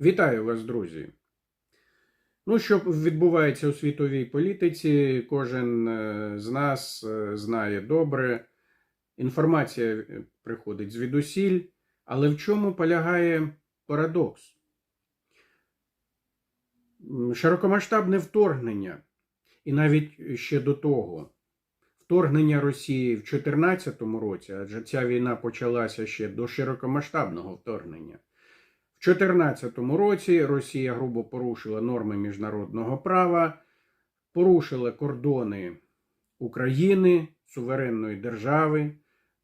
Вітаю вас, друзі. Ну, що відбувається у світовій політиці, кожен е, з нас е, знає добре. Інформація е, приходить звідусіль, але в чому полягає парадокс? Широкомасштабне вторгнення, і навіть ще до того, вторгнення Росії в 2014 році, адже ця війна почалася ще до широкомасштабного вторгнення. В 2014 році Росія грубо порушила норми міжнародного права, порушила кордони України, суверенної держави,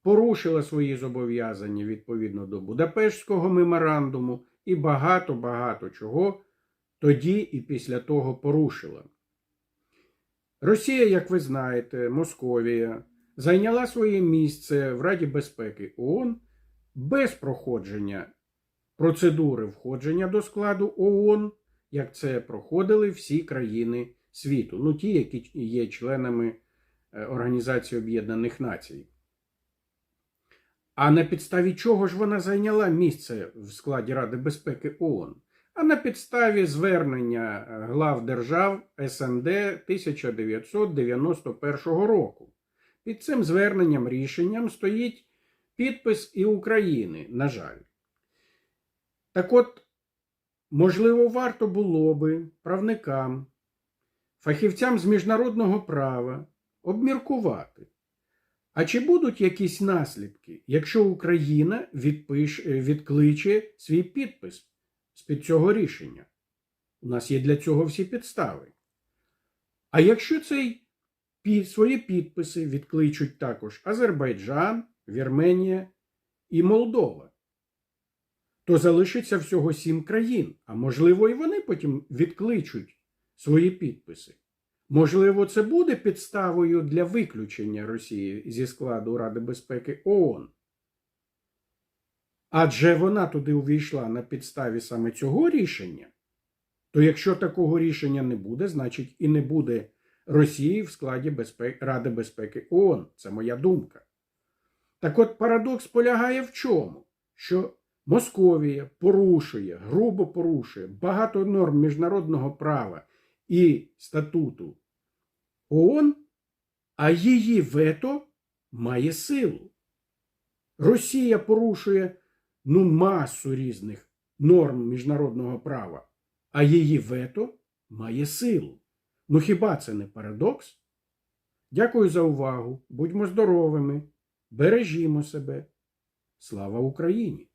порушила свої зобов'язання відповідно до Будапештського меморандуму і багато-багато чого тоді і після того порушила. Росія, як ви знаєте, Московія зайняла своє місце в Раді безпеки ООН без проходження процедури входження до складу ООН, як це проходили всі країни світу, ну ті, які є членами е, Організації Об'єднаних Націй. А на підставі чого ж вона зайняла місце в складі Ради безпеки ООН? А на підставі звернення е, глав держав СНД 1991 року. Під цим зверненням рішенням стоїть підпис і України, на жаль. Так от, можливо, варто було би правникам, фахівцям з міжнародного права обміркувати. А чи будуть якісь наслідки, якщо Україна відпиш, відкличе свій підпис з-під цього рішення? У нас є для цього всі підстави. А якщо цей свої підписи відкличуть також Азербайджан, Вірменія і Молдова, то залишиться всього сім країн, а можливо, і вони потім відкличуть свої підписи. Можливо, це буде підставою для виключення Росії зі складу Ради безпеки ООН. Адже вона туди увійшла на підставі саме цього рішення, то якщо такого рішення не буде, значить і не буде Росії в складі безпеки, Ради безпеки ООН. Це моя думка. Так от парадокс полягає в чому? Що Московія порушує, грубо порушує багато норм міжнародного права і статуту ООН, а її вето має силу. Росія порушує ну, масу різних норм міжнародного права, а її вето має силу. Ну хіба це не парадокс? Дякую за увагу. Будьмо здоровими, бережімо себе. Слава Україні!